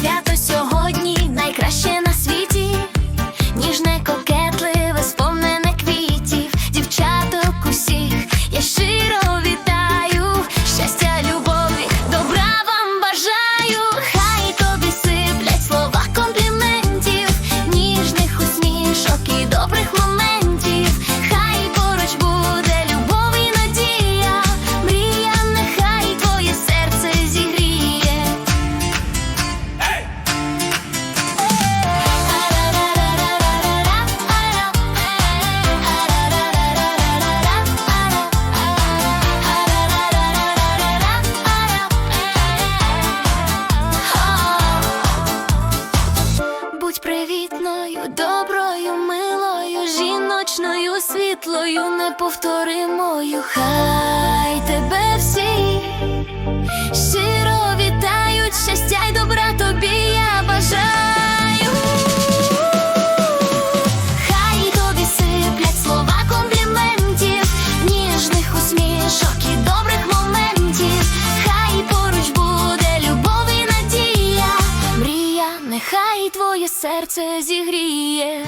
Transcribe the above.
свято сьогодні найкраще на світі, ніжне кокетливе, сповнене квітів, дівчаток усіх. Я ще привітною, доброю, милою, жіночною, світлою, неповторимою хай. Нехай твоє серце зігріє.